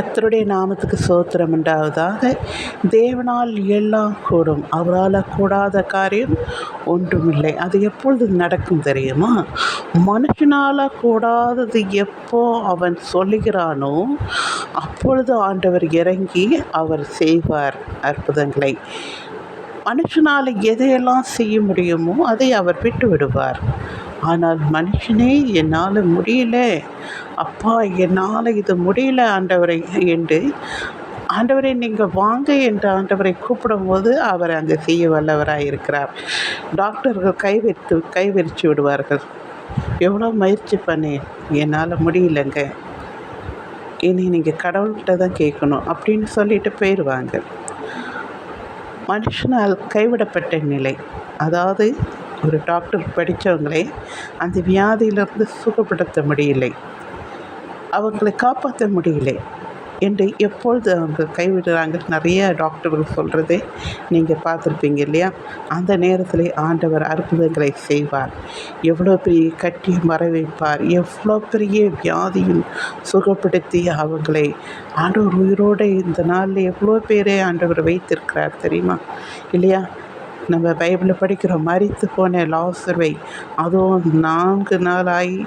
கத்தருடைய நாமத்துக்கு சோத்திரம் உண்டாவதாக. தேவனால் எல்லாம் கூடும். அவரால் கூடாத காரியம் ஒன்றுமில்லை. அது எப்பொழுது நடக்கும் தெரியுமா? மனுஷனால் கூடாதது எப்போ அவன் சொல்லுகிறானோ அப்பொழுது ஆண்டவர் இறங்கி அவர் செய்வார் அற்புதங்களை. மனுஷனால் எதையெல்லாம் செய்ய முடியுமோ அதை அவர் விட்டு விடுவார் ஆனால் மனுஷனே என்னால் முடியல. அப்பா என்னால் இது முடியல ஆண்டவரை என்று ஆண்டவரை நீங்கள் வாங்க என்று ஆண்டவரை கூப்பிடும்போது அவர் அங்கே செய்ய வல்லவராக இருக்கிறார். டாக்டர்கள் கைவிரித்து கைவிரித்து விடுவார்கள். எவ்வளோ முயற்சி பண்ணேன் என்னால் முடியலங்க. இனி நீங்கள் கடவுள்கிட்ட தான் கேட்கணும் அப்படின்னு சொல்லிட்டு போயிடுவாங்க மனுஷனால் கைவிடப்பட்ட நிலை. அதாவது ஒரு டாக்டர் படித்தவங்களே அந்த வியாதியிலிருந்து சுகப்படுத்த முடியலை. அவங்களை காப்பாற்ற முடியலை என்று எப்பொழுது அவங்க கைவிடுறாங்க? நிறைய டாக்டர்கள் சொல்கிறதே நீங்கள் பார்த்துருப்பீங்க இல்லையா? அந்த நேரத்தில் ஆண்டவர் அற்புதங்களை செய்வார். எவ்வளோ பெரிய கட்டி மற வைப்பார் எவ்வளோ பெரிய வியாதியும் சுகப்படுத்தி அவங்களை ஆண்டவர் உயிரோடு இந்த நாளில் எவ்வளோ பேரே ஆண்டவர் வைத்திருக்கிறார் தெரியுமா? இல்லையா? நம்ம பைபிளில் படிக்கிறோம் மறித்து போன லாசுருவை அதுவும் நான்கு நாளாகி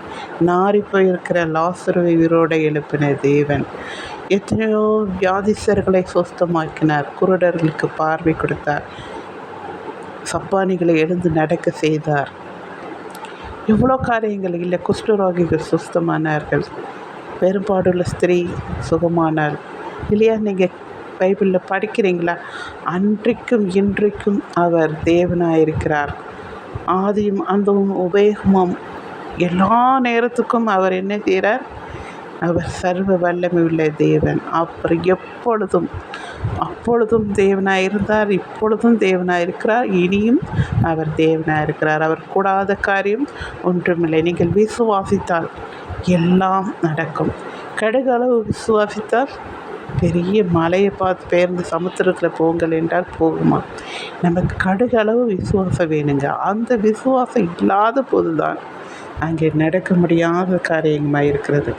நாறி போயிருக்கிற லாசுருவை உயிரோடு எழுப்பின தேவன். எத்தனையோ வியாதிசர்களை சுஸ்தமாக்கினார் குருடர்களுக்கு பார்வை கொடுத்தார் சப்பானிகளை எழுந்து நடக்க செய்தார். எவ்வளோ காரியங்கள் இல்லை குஷ்டரோகிகள் சுஸ்தமானார்கள். பெரும்பாடுள்ள ஸ்திரீ சுகமானார் இல்லையா நீங்கள் பைபிளில் படிக்கிறீங்களா? அன்றைக்கும் இன்றைக்கும் அவர் தேவனாயிருக்கிறார். ஆதியும் அந்தவும் உபயோகமும் எல்லா நேரத்துக்கும் அவர் என்ன செய்கிறார்? அவர் சர்வ வல்லமை உள்ள தேவன். அப்புறம் எப்பொழுதும் அப்பொழுதும் தேவனாக இருந்தார் இப்பொழுதும் தேவனாக இருக்கிறார் இனியும் அவர் தேவனாக இருக்கிறார் அவர் கூடாத காரியம் ஒன்றுமில்லை. நீங்கள் விசுவாசித்தால் எல்லாம் நடக்கும். கடுகளவு விசுவாசித்தால் பெரிய மலையை பார்த்து பெயர்ந்து சமுத்திரத்தில் போங்கள் என்றால் போகுமா நமக்கு கடுகளவு விசுவாசம் வேணுங்க. அந்த விசுவாசம் இல்லாத போது தான் அங்கே நடக்க முடியாத காரியமாக இருக்கிறது.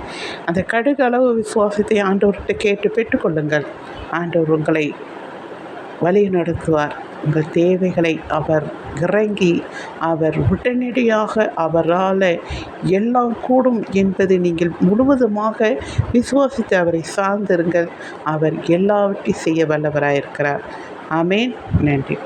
அந்த கடுகளவு விசுவாசத்தை ஆண்டவர்கிட்ட கேட்டு பெற்றுக்கொள்ளுங்கள். ஆண்டவர் உங்களை வழி நடத்துவார் உங்கள் தேவைகளை அவர் இறங்கி அவர் உடனடியாக அவரால் எல்லாம் கூடும் என்பதை நீங்கள் முழுவதுமாக விசுவாசித்து அவரை சார்ந்திருங்கள். அவர் எல்லாவற்றையும் செய்ய வல்லவராயிருக்கிறார். ஆமேன். நன்றி.